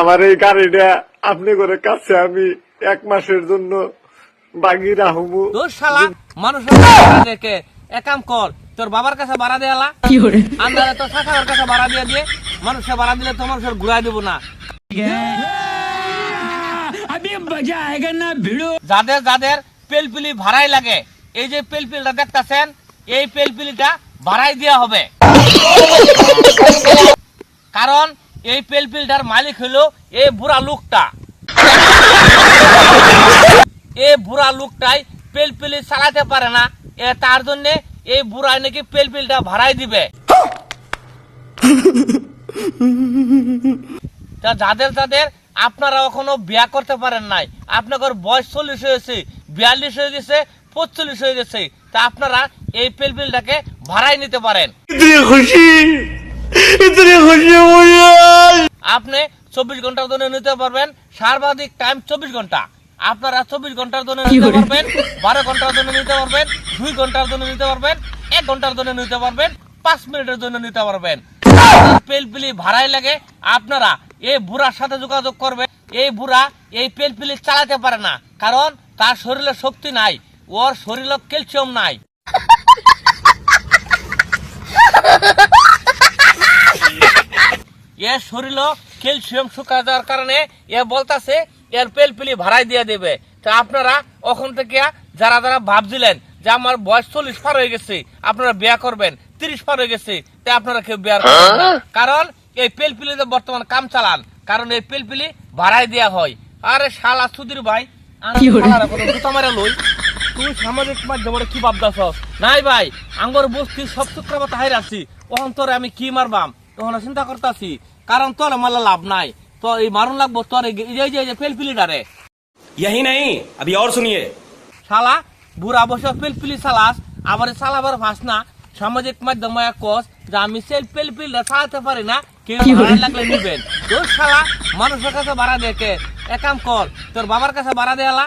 আমার এই গাড়িটা আপনি করে কাছে আমি এক মাসের জন্য এক কাম কর তোর বাবার কাছে ভাড়া কি করে? তোর শাখার কাছে ভাড়া দিয়ে দিয়ে ভাড়া দিলে তো মানুষের ঘুরাই দেবো না। যাদের যাদের পেলপিলি ভাড়াই লাগে এই যে পেলপিলটা দেখতেছেন এই পেলপিলিটা ভাড়াই দেওয়া হবে। কারণ এই পেলপিলটার মালিক হলো এই বুড়া লোকটা। এই বুড়া লোকটাই পেলপিলি চালাতে পারে না। এ তার জন্য এই বুড়াই নাকি পেলপিলটা ভাড়াই দিবে। তা যাদের যাদের আপনারা এখনও বিয়া করতে পারেন নাই, আপনাদের বয়স চল্লিশ হয়েছে, বিয়াল্লিশ হয়ে গেছে পঁচল্লিশ হয়ে গেছে, তা আপনারা এই পেলপিলটাকে ভাড়াই নিতে পারেন। খুশি খুশি আপনি চব্বিশ ঘণ্টার জন্য নিতে পারবেন। সর্বাধিক টাইম চব্বিশ ঘণ্টা। আপনারা চব্বিশ ঘণ্টার জন্য নিতে পারবেন বারো ঘণ্টার জন্য নিতে পারবেন দুই ঘণ্টার জন্য নিতে পারবেন এক ঘণ্টার জন্য নিতে পারবেন পাঁচ মিনিটের জন্য নিতে পারবেন। পেলপিলি ভাড়াই লাগে আপনারা এই বুড়ার সাথে যোগাযোগ করবেন। এই বুড়া এই পেলপিলি চালাতে পারে না কারণ তার শরীরে শক্তি নাই ওর শরীরে ক্যালসিয়াম নাই। এর শরীরও ক্যালসিয়াম শুকায় যাওয়ার কারণে এ বলতাছে এর পেলপিলি ভাড়াই দিয়ে দেবে। তা আপনারা ওখান থেকে যারা যারা ভাবছিলেন যে আমার বয়স চল্লিশ পার হয়ে গেছে আপনারা বিয়া করবেন তিরিশ পার হয়ে গেছে তাই আপনারা কেউ বিয়ার করবেন না। কারণ এই পেলপিলিতে বর্তমান কাম চালান কারণ এই পেলপিলি ভাড়াই দেওয়া হয়। আরে শালা সুধীর ভাই লই তুই সামাজিক মাধ্যমে কি ভাবদাস নাই ভাই আঙ্গর বস্তি সব চক্রবত হাই রাখছি ওখান তোরে আমি কি মারবাম? তখন চিন্তা করতাছি কারণ তোর মারলে লাভ নাই তো এই মারুন লাগবো তোর এই যে এই যে- এই যে পেলপিলি ডারে यही नहीं अभी और सुनिए শালা বুড়া বসে পেলপিলি চালাস আবার এই চালাবার ভাস না সামাজিক মাধ্যমে কস যে আমি সেই পেলপিলটা চালাতে পারি না কেউ ভাড়া লাগলে নিবেন তোর শালা মানুষের কাছে ভাড়া দেখে এক কাম কর তোর বাবার কাছে ভাড়া দেয়ালা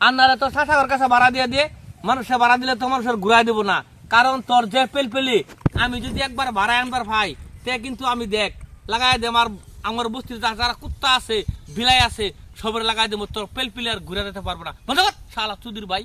আর নাহলে তোর শাশাবার কাছে ভাড়া দিয়ে দিয়ে মানুষের ভাড়া দিলে তো মানুষের ঘুরাই দেবো না কারণ তোর যে পেলপিলি আমি যদি একবার ভাড়া আনবার ভাই তে কিন্তু আমি দেখ লাগাই দে আমার আমার বস্তির যারা কুত্তা আছে বিলাই আছে সবের লাগাই দেবো তোর পেল পিলার ঘুরে দিতে পারব না। কর, শালা চুদির ভাই।